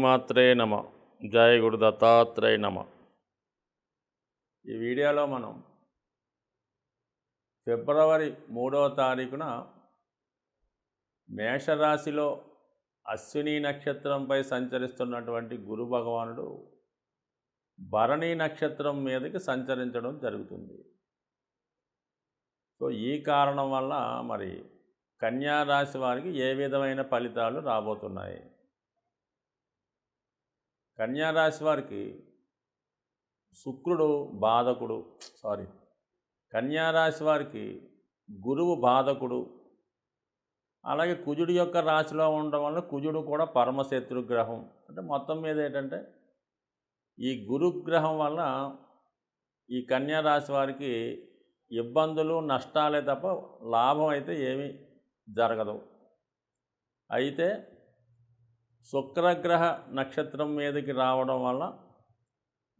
శ్రీమాత్రే నమ. జయ గురు దత్తాత్రేయ నమ. ఈ వీడియోలో మనం ఫిబ్రవరి మూడవ తారీఖున మేషరాశిలో అశ్విని నక్షత్రంపై సంచరిస్తున్నటువంటి గురు భగవానుడు భరణి నక్షత్రం మీదకి సంచరించడం జరుగుతుంది. సో ఈ కారణం వల్ల మరి కన్యా రాశి వారికి ఏ విధమైన ఫలితాలు రాబోతున్నాయి? కన్యా రాశి వారికి శుక్రుడు బాధకుడు సారీ కన్యా రాశి వారికి గురువు బాధకుడు అలాగే కుజుడు యొక్క రాశిలో ఉండడం వల్ల కుజుడు కూడా పరమశత్రు గ్రహం. అంటే మొత్తం మీద ఏంటంటే ఈ గురుగ్రహం వల్ల ఈ కన్యారాశి వారికి ఇబ్బందులు నష్టాలే తప్ప లాభం అయితే ఏమీ జరగదు. అయితే శుక్రగ్రహ నక్షత్రం మీదకి రావడం వల్ల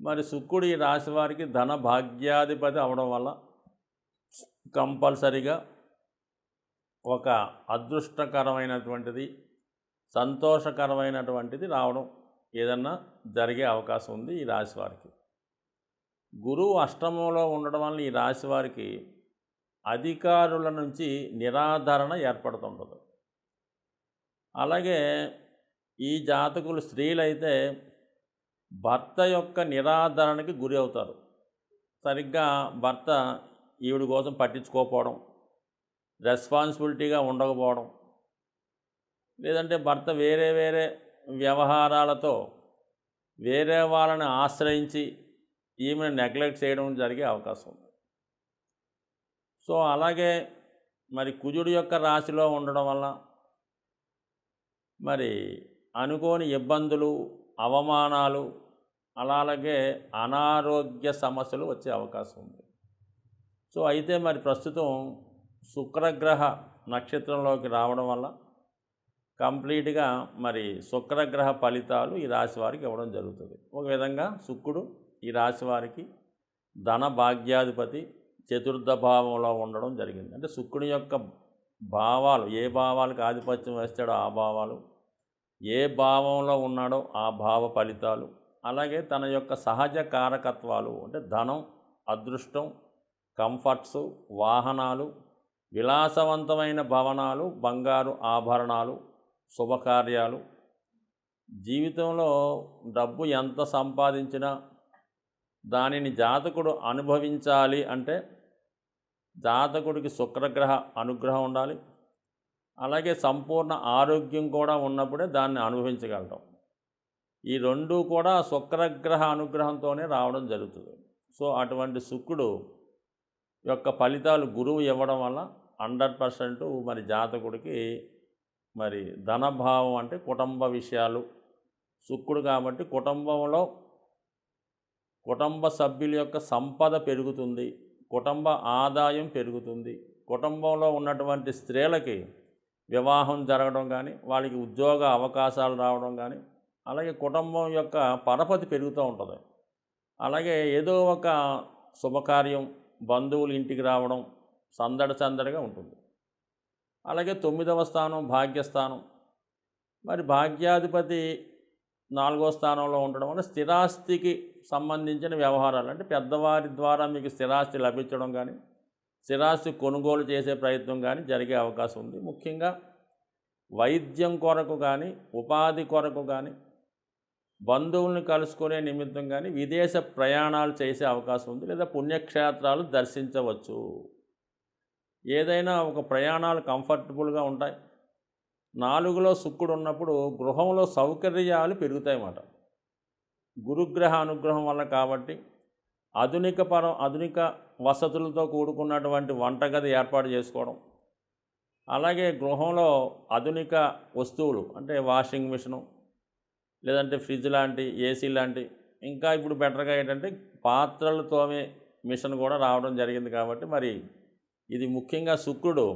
మరి శుక్రుడు ఈ రాశి వారికి ధన భాగ్యాధిపతి అవడం వల్ల కంపల్సరిగా ఒక అదృష్టకరమైనటువంటిది సంతోషకరమైనటువంటిది రావడం ఏదన్నా జరిగే అవకాశం ఉంది ఈ రాశి వారికి. గురువు అష్టమంలో ఉండడం వల్ల ఈ రాశి వారికి అధికారుల నుంచి నిరాధరణ ఏర్పడుతుంటుంది. అలాగే ఈ జాతకులు స్త్రీలైతే భర్త యొక్క నిరాదరణకి గురి అవుతారు. సరిగ్గా భర్త ఈవిడి కోసం పట్టించుకోకపోవడం రెస్పాన్సిబిలిటీగా ఉండకపోవడం లేదంటే భర్త వేరే వేరే వ్యవహారాలతో వేరే వాళ్ళని ఆశ్రయించి ఈమెను నెగ్లెక్ట్ చేయడం జరిగే అవకాశం ఉంది. సో అలాగే మరి కుజుడు యొక్క రాశిలో ఉండడం వల్ల మరి అనుకోని ఇబ్బందులు అవమానాలు అలాగే అనారోగ్య సమస్యలు వచ్చే అవకాశం ఉంది. సో అయితే మరి ప్రస్తుతం శుక్రగ్రహ నక్షత్రంలోకి రావడం వల్ల కంప్లీట్గా మరి శుక్రగ్రహ ఫలితాలు ఈ రాశి వారికి ఇవ్వడం జరుగుతుంది. ఒక విధంగా శుక్రుడు ఈ రాశి వారికి ధన భాగ్యాధిపతి చతుర్థ భావంలో ఉండడం జరిగింది. అంటే శుక్రుని యొక్క భావాలు ఏ భావాలకు ఆధిపత్యం వేస్తాడో ఆ భావాలు ఏ భావంలో ఉన్నాడో ఆ భావ ఫలితాలు. అలాగే తన యొక్క సహజ కారకత్వాలు అంటే ధనం అదృష్టం కంఫర్ట్స్ వాహనాలు విలాసవంతమైన భవనాలు బంగారు ఆభరణాలు శుభకార్యాలు. జీవితంలో డబ్బు ఎంత సంపాదించినా దానిని జాతకుడు అనుభవించాలి అంటే జాతకుడికి శుక్రగ్రహ అనుగ్రహం ఉండాలి. అలాగే సంపూర్ణ ఆరోగ్యం కూడా ఉన్నప్పుడే దాన్ని అనుభవించగలటం ఈ రెండు కూడా శుక్రగ్రహ అనుగ్రహంతోనే రావడం జరుగుతుంది. సో అటువంటి శుక్రుడు యొక్క ఫలితాలు గురువు ఇవ్వడం వల్ల హండ్రెడ్ పర్సెంట్ మరి జాతకుడికి మరి ధనభావం అంటే కుటుంబ విషయాలు. శుక్రుడు కాబట్టి కుటుంబంలో కుటుంబ సభ్యుల యొక్క సంపద పెరుగుతుంది. కుటుంబ ఆదాయం పెరుగుతుంది. కుటుంబంలో ఉన్నటువంటి స్త్రీలకి వివాహం జరగడం కానీ వాళ్ళకి ఉద్యోగ అవకాశాలు రావడం కానీ అలాగే కుటుంబం యొక్క పరపతి పెరుగుతూ ఉంటుంది. అలాగే ఏదో ఒక శుభకార్యం బంధువులు ఇంటికి రావడం సందడి సందడిగా ఉంటుంది. అలాగే తొమ్మిదవ స్థానం భాగ్యస్థానం. మరి భాగ్యాధిపతి నాలుగో స్థానంలో ఉండడం వల్ల స్థిరాస్తికి సంబంధించిన వ్యవహారాలు అంటే పెద్దవారి ద్వారా మీకు స్థిరాస్తి లభించడం కానీ స్థిరాస్తి కొనుగోలు చేసే ప్రయత్నం కానీ జరిగే అవకాశం ఉంది. ముఖ్యంగా వైద్యం కొరకు కానీ ఉపాధి కొరకు కానీ బంధువుల్ని కలుసుకునే నిమిత్తం కానీ విదేశ ప్రయాణాలు చేసే అవకాశం ఉంది లేదా పుణ్యక్షేత్రాలు దర్శించవచ్చు. ఏదైనా ఒక ప్రయాణాలు కంఫర్టబుల్గా ఉంటాయి. నాలుగులో శుక్రుడు ఉన్నప్పుడు గృహంలో సౌకర్యాలు పెరుగుతాయన్నమాట. గురుగ్రహ అనుగ్రహం వల్ల కాబట్టి ఆధునిక పరం ఆధునిక వసతులతో కూడుకున్నటువంటి వంటగది ఏర్పాటు చేసుకోవడం. అలాగే గృహంలో ఆధునిక వస్తువులు అంటే వాషింగ్ మిషను లేదంటే ఫ్రిడ్జ్ లాంటి ఏసీ లాంటి ఇంకా ఇప్పుడు బెటర్గా ఏంటంటే పాత్రలు తోమే మిషన్ కూడా రావడం జరిగింది కాబట్టి మరి ఇది ముఖ్యంగా శుక్రుడు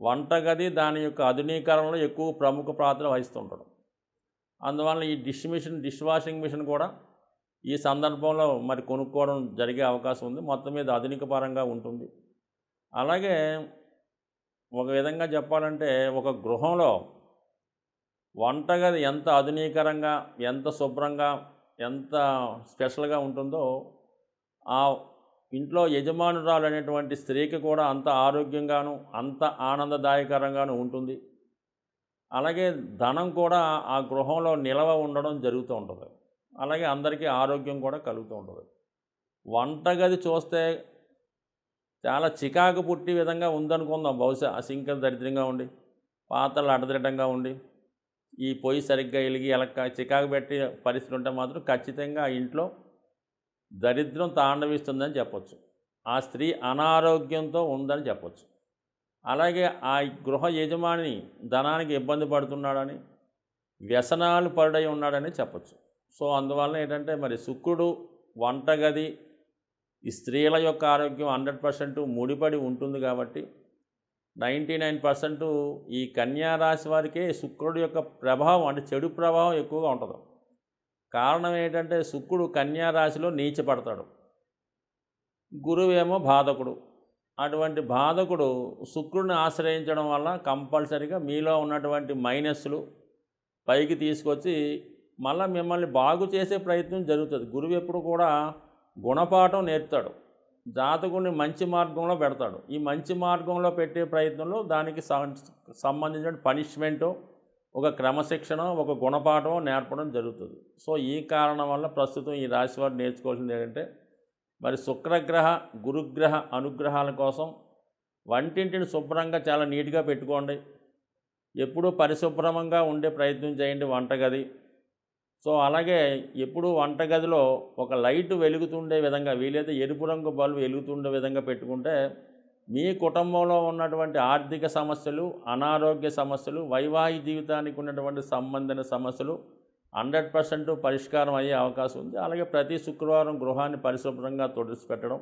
వంటగది దాని యొక్క ఆధునీకరణలో ఎక్కువ ప్రముఖ పాత్ర వహిస్తుంటాడు. అందువల్ల ఈ dish machine dish washing machine కూడా ఈ సందర్భంలో మరి కొనుక్కోవడం జరిగే అవకాశం ఉంది. మొత్తం మీద ఆధునిక పరంగా ఉంటుంది. అలాగే ఒక విధంగా చెప్పాలంటే ఒక గృహంలో వంటగది ఎంత ఆధునీకరంగా ఎంత శుభ్రంగా ఎంత స్పెషల్గా ఉంటుందో ఆ ఇంట్లో యజమానురాలు అనేటువంటి స్త్రీకి కూడా అంత ఆరోగ్యంగాను అంత ఆనందదాయకరంగాను ఉంటుంది. అలాగే ధనం కూడా ఆ గృహంలో నిలవ ఉండడం జరుగుతూ ఉంటుంది. అలాగే అందరికీ ఆరోగ్యం కూడా కలుగుతూ ఉంటుంది. వంటగది చూస్తే చాలా చికాకు పుట్టి విధంగా ఉందనుకుందాం. బహుశా ఆ సింకలు దరిద్రంగా ఉండి పాత్రలు అడదిరటంగా ఉండి ఈ పొయ్యి సరిగ్గా వెలిగి ఎలక్క చికాకు పెట్టి పరిస్థితి ఉంటే మాత్రం ఖచ్చితంగా ఆ ఇంట్లో దరిద్రం తాండవిస్తుందని చెప్పొచ్చు. ఆ స్త్రీ అనారోగ్యంతో ఉందని చెప్పొచ్చు. అలాగే ఆ గృహ యజమాని ధనానికి ఇబ్బంది పడుతున్నాడని వ్యసనాలు పరుడై ఉన్నాడని చెప్పొచ్చు. సో అందువలన ఏంటంటే మరి శుక్రుడు వంటగది ఈ స్త్రీల యొక్క ఆరోగ్యం హండ్రెడ్ పర్సెంట్ ముడిపడి ఉంటుంది కాబట్టి నైంటీ నైన్ పర్సెంట్ ఈ కన్యారాశి వారికే శుక్రుడు యొక్క ప్రభావం అంటే చెడు ప్రభావం ఎక్కువగా ఉంటుంది. కారణం ఏంటంటే శుక్రుడు కన్యారాశిలో నీచపడతాడు. గురువేమో బాధకుడు. అటువంటి బాధకుడు శుక్రుడిని ఆశ్రయించడం వల్ల కంపల్సరిగా మీలో ఉన్నటువంటి మైనస్లు పైకి తీసుకొచ్చి మళ్ళీ మిమ్మల్ని బాగు చేసే ప్రయత్నం జరుగుతుంది. గురువు ఎప్పుడు కూడా గుణపాఠం నేర్పుతాడు. జాతకుడిని మంచి మార్గంలో పెడతాడు. ఈ మంచి మార్గంలో పెట్టే ప్రయత్నంలో దానికి సంబంధించిన పనిష్మెంటు ఒక క్రమశిక్షణ ఒక గుణపాఠం నేర్పడం జరుగుతుంది. సో ఈ కారణం వల్ల ప్రస్తుతం ఈ రాశి వారు నేర్చుకోవాల్సింది ఏంటంటే మరి శుక్రగ్రహ గురుగ్రహ అనుగ్రహాల కోసం వంటింటిని శుభ్రంగా చాలా నీట్గా పెట్టుకోండి. ఎప్పుడూ పరిశుభ్రంగా ఉండే ప్రయత్నం చేయండి వంటగది. సో అలాగే ఎప్పుడూ వంటగదిలో ఒక లైట్ వెలుగుతుండే విధంగా వీలైతే ఎరుపు రంగు బల్బు వెలుగుతుండే విధంగా పెట్టుకుంటే మీ కుటుంబంలో ఉన్నటువంటి ఆర్థిక సమస్యలు అనారోగ్య సమస్యలు వైవాహిక జీవితానికి ఉన్నటువంటి సంబంధించిన సమస్యలు హండ్రెడ్ పర్సెంట్ పరిష్కారం అయ్యే అవకాశం ఉంది. అలాగే ప్రతి శుక్రవారం గృహాన్ని పరిశుభ్రంగా తుడిచి పెట్టడం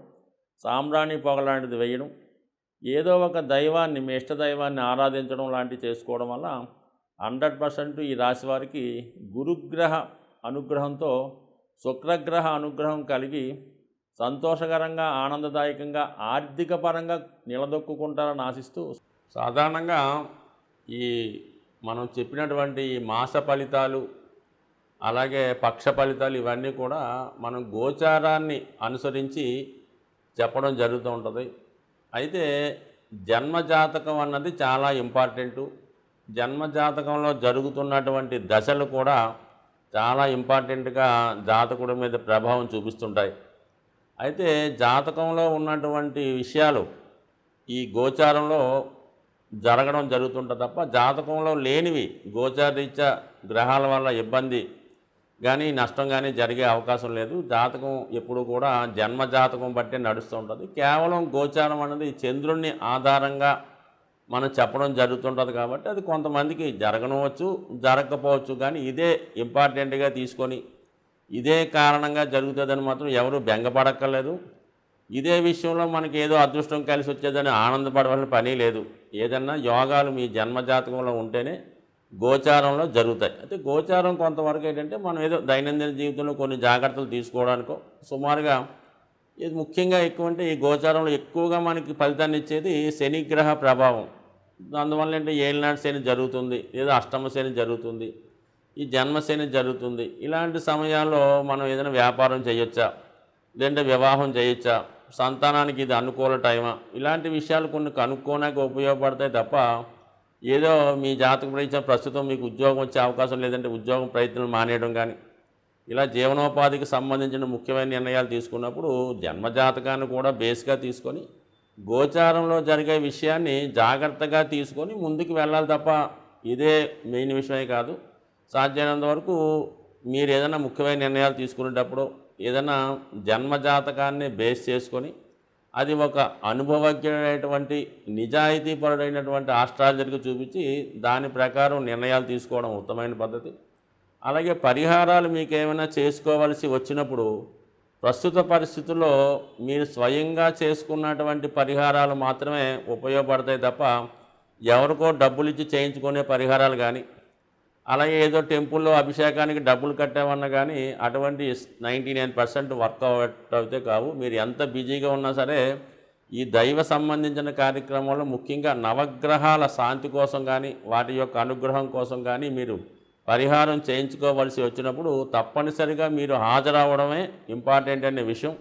సాంబ్రాణి పొగ లాంటిది వేయడం ఏదో ఒక దైవాన్ని మీ ఇష్ట దైవాన్ని ఆరాధించడం లాంటివి చేసుకోవడం వల్ల హండ్రెడ్ పర్సెంట్ ఈ రాశి వారికి గురుగ్రహ అనుగ్రహంతో శుక్రగ్రహ అనుగ్రహం కలిగి సంతోషకరంగా ఆనందదాయకంగా ఆర్థిక పరంగా నిలదొక్కుంటారని ఆశిస్తూ సాధారణంగా ఈ మనం చెప్పినటువంటి ఈ మాస ఫలితాలు అలాగే పక్ష ఫలితాలు ఇవన్నీ కూడా మనం గోచారాన్ని అనుసరించి చెప్పడం జరుగుతూ ఉంటుంది. అయితే జన్మజాతకం అన్నది చాలా ఇంపార్టెంటు. జన్మజాతకంలో జరుగుతున్నటువంటి దశలు కూడా చాలా ఇంపార్టెంట్గా జాతకుడి మీద ప్రభావం చూపిస్తుంటాయి. అయితే జాతకంలో ఉన్నటువంటి విషయాలు ఈ గోచారంలో జరగడం జరుగుతుంటుంది తప్ప జాతకంలో లేనివి గోచారీత్యా గ్రహాల వల్ల ఇబ్బంది కానీ నష్టం కానీ జరిగే అవకాశం లేదు. జాతకం ఎప్పుడు కూడా జన్మ జాతకం బట్టే నడుస్తూ ఉంటుంది. కేవలం గోచారం అనేది చంద్రుణ్ణి ఆధారంగా మనం చెప్పడం జరుగుతుంటుంది కాబట్టి అది కొంతమందికి జరగనవచ్చు జరగకపోవచ్చు. కానీ ఇదే ఇంపార్టెంట్గా తీసుకొని ఇదే కారణంగా జరుగుతుందని మాత్రం ఎవరు బెంగపడక్కర్లేదు. ఇదే విషయంలో మనకి ఏదో అదృష్టం కలిసి వచ్చేదని ఆనందపడవలసిన పని లేదు. ఏదన్నా యోగాలు మీ జన్మజాతకంలో ఉంటేనే గోచారంలో జరుగుతాయి. అయితే గోచారం కొంతవరకు ఏంటంటే మనం ఏదో దైనందిన జీవితంలో కొన్ని జాగ్రత్తలు తీసుకోవడానికో సుమారుగా ఇది ముఖ్యంగా ఎక్కువ అంటే ఈ గోచారంలో ఎక్కువగా మనకి ఫలితాన్ని ఇచ్చేది శనిగ్రహ ప్రభావం. అందువల్ల ఏంటంటే ఏలినాడు శని జరుగుతుంది ఏదో అష్టమ శని జరుగుతుంది ఈ జన్మశని జరుగుతుంది. ఇలాంటి సమయాల్లో మనం ఏదైనా వ్యాపారం చేయొచ్చా? లేదంటే వివాహం చేయొచ్చా? సంతానానికి ఇది అనుకూల టైమా? ఇలాంటి విషయాలు కొన్ని కనుక్కోనాక ఉపయోగపడతాయి తప్ప ఏదో మీ జాతక ప్రయత్నం ప్రస్తుతం మీకు ఉద్యోగం వచ్చే అవకాశం లేదంటే ఉద్యోగం ప్రయత్నం మానేయడం కానీ ఇలా జీవనోపాధికి సంబంధించిన ముఖ్యమైన నిర్ణయాలు తీసుకున్నప్పుడు జన్మజాతకాన్ని కూడా బేస్గా తీసుకొని గోచారంలో జరిగే విషయాన్ని జాగ్రత్తగా తీసుకొని ముందుకు వెళ్ళాలి తప్ప ఇదే మెయిన్ విషయమే కాదు. సాధ్యమైనంత వరకు మీరు ఏదైనా ముఖ్యమైన నిర్ణయాలు తీసుకునేటప్పుడు ఏదైనా జన్మజాతకాన్ని బేస్ చేసుకొని అది ఒక అనుభవజ్ఞుడైనటువంటి నిజాయితీపరుడైనటువంటి ఆస్ట్రాలజర్కి చూపించి దాని ప్రకారం నిర్ణయాలు తీసుకోవడం ఉత్తమైన పద్ధతి. అలాగే పరిహారాలు మీకు ఏమైనా చేసుకోవలసి వచ్చినప్పుడు ప్రస్తుత పరిస్థితుల్లో మీరు స్వయంగా చేసుకున్నటువంటి పరిహారాలు మాత్రమే ఉపయోగపడతాయి తప్ప ఎవరికో డబ్బులు ఇచ్చి చేయించుకునే పరిహారాలు కానీ అలాగే ఏదో టెంపుల్లో అభిషేకానికి డబ్బులు కట్టామన్నా కానీ అటువంటి నైంటీ నైన్ పర్సెంట్ వర్కౌట్ అయితే కావు. మీరు ఎంత బిజీగా ఉన్నా సరే ఈ దైవ సంబంధించిన కార్యక్రమంలో ముఖ్యంగా నవగ్రహాల శాంతి కోసం కానీ వాటి యొక్క అనుగ్రహం కోసం కానీ మీరు పరిహారం చేయించుకోవలసి వచ్చినప్పుడు తప్పనిసరిగా మీరు హాజరవడమే ఇంపార్టెంట్ అనే విషయం.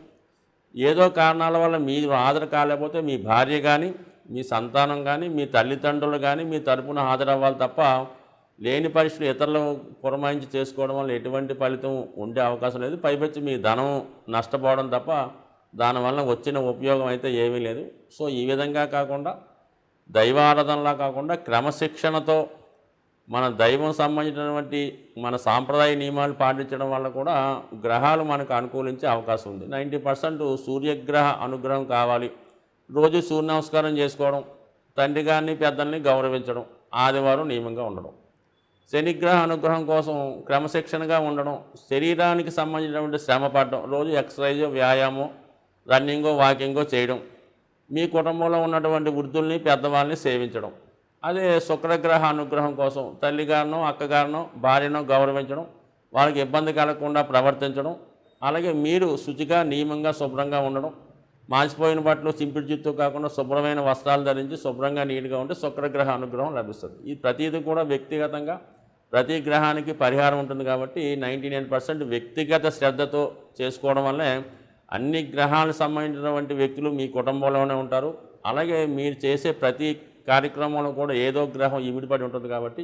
ఏదో కారణాల వల్ల మీరు హాజరు కాలేకపోతే మీ భార్య కానీ మీ సంతానం కానీ మీ తల్లిదండ్రులు కానీ మీ తరపున హాజరవ్వాలి తప్ప లేని పరిస్థితులు ఇతరులు పురమాయించి చేసుకోవడం వల్ల ఎటువంటి ఫలితం ఉండే అవకాశం లేదు. పైపెచ్చి మీ ధనం నష్టపోవడం తప్ప దానివల్ల వచ్చిన ఉపయోగం అయితే ఏమీ లేదు. సో ఈ విధంగా కాకుండా దైవారాధనలా కాకుండా క్రమశిక్షణతో మన దైవం సంబంధించినటువంటి మన సాంప్రదాయ నియమాలు పాటించడం వల్ల కూడా గ్రహాలు మనకు అనుకూలించే అవకాశం ఉంది. నైంటీ పర్సెంట్ సూర్యగ్రహ అనుగ్రహం కావాలి. రోజు సూర్య నమస్కారం చేసుకోవడం తండ్రి గారిని పెద్దల్ని గౌరవించడం ఆదివారం నియమంగా ఉండడం. శనిగ్రహ అనుగ్రహం కోసం క్రమశిక్షణగా ఉండడం శరీరానికి సంబంధించినటువంటి శ్రమ పడడం రోజు ఎక్సర్సైజ్ వ్యాయామం రన్నింగో వాకింగో చేయడం మీ కుటుంబంలో ఉన్నటువంటి వృద్ధుల్ని పెద్దవాళ్ళని సేవించడం. అదే శుక్రగ్రహ అనుగ్రహం కోసం తల్లిగారినో అక్కగారినో భార్యనో గౌరవించడం వాళ్ళకి ఇబ్బంది కలగకుండా ప్రవర్తించడం అలాగే మీరు శుచిగా నియమంగా శుభ్రంగా ఉండడం మాసిపోయిన బట్టలు చింపిడి జుత్తు కాకుండా శుభ్రమైన వస్త్రాలు ధరించి శుభ్రంగా నీట్గా ఉంటే శుక్రగ్రహ అనుగ్రహం లభిస్తుంది. ఈ ప్రతిదీ కూడా వ్యక్తిగతంగా ప్రతి గ్రహానికి పరిహారం ఉంటుంది కాబట్టి నైంటీ నైన్ పర్సెంట్ వ్యక్తిగత శ్రద్ధతో చేసుకోవడం వల్లే అన్ని గ్రహాలకు సంబంధించినటువంటి వ్యక్తులు మీ కుటుంబంలోనే ఉంటారు. అలాగే మీరు చేసే ప్రతి కార్యక్రమంలో కూడా ఏదో గ్రహం ఇమిడిపడి ఉంటుంది కాబట్టి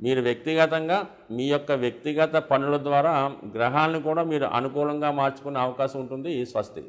మీరు వ్యక్తిగతంగా మీ యొక్క వ్యక్తిగత పనుల ద్వారా గ్రహాలను కూడా మీరు అనుకూలంగా మార్చుకునే అవకాశం ఉంటుంది ఈ స్వస్తి.